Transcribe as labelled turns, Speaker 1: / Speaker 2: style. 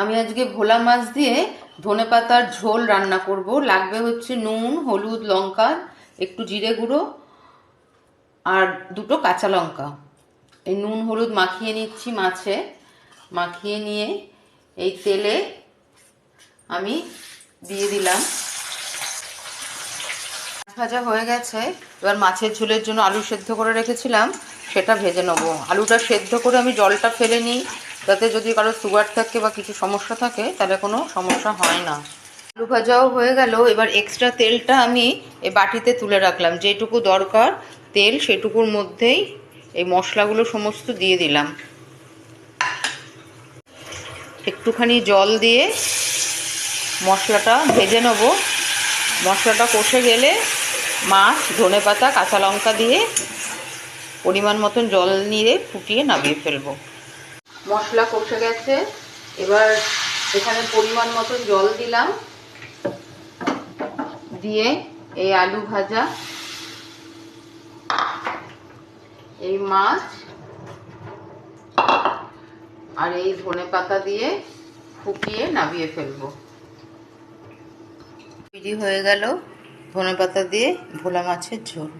Speaker 1: আমি আজকে ভোলা মাছ দিয়ে ধনে পাতার ঝোল রান্না করব। লাগবে হচ্ছে নুন, হলুদ, লঙ্কা, একটু জিরে গুঁড়ো আর দুটো কাঁচা লঙ্কা। এই নুন, হলুদ মাখিয়ে নিচ্ছি মাছে। মাখিয়ে নিয়ে এই তেলে আমি দিয়ে দিলাম। ভাজা হয়ে গেছে। এবার মাছের ঝোলের জন্য আলু সেদ্ধ করে রেখেছিলাম, সেটা ভেজে নেব। আলুটা সেদ্ধ করে আমি জলটা ফেলে নিই। যাতে যদি কারও সুগার থাকে বা কিছু সমস্যা থাকে, তাহলে কোনো সমস্যা হয় না। আলু ভাজাও হয়ে গেল, এবার এক্সট্রা তেলটা আমি এই বাটিতে তুলে রাখলাম। যেটুকু দরকার তেল, সেটুকুর মধ্যেই এই মশলাগুলো সমস্ত দিয়ে দিলাম। একটুখানি জল দিয়ে মশলাটা ভেজে নেব। মশলাটা কষে গেলে মাছ, ধনে পাতা, কাঁচা লঙ্কা দিয়ে পরিমাণ মতন জল নিয়ে ফুটিয়ে নামিয়ে ফেলব। মশলা কষে গেছে। এবার এখানে পরিমাণ মতন জল দিলাম। দিয়ে এই আলু ভাজা, এই মাছ, আর এই ধনে পাতা দিয়ে ফুটিয়ে নামিয়ে ফেলব। হয়ে গেল ধনে পাতা দিয়ে ভোলা মাছের ঝোল।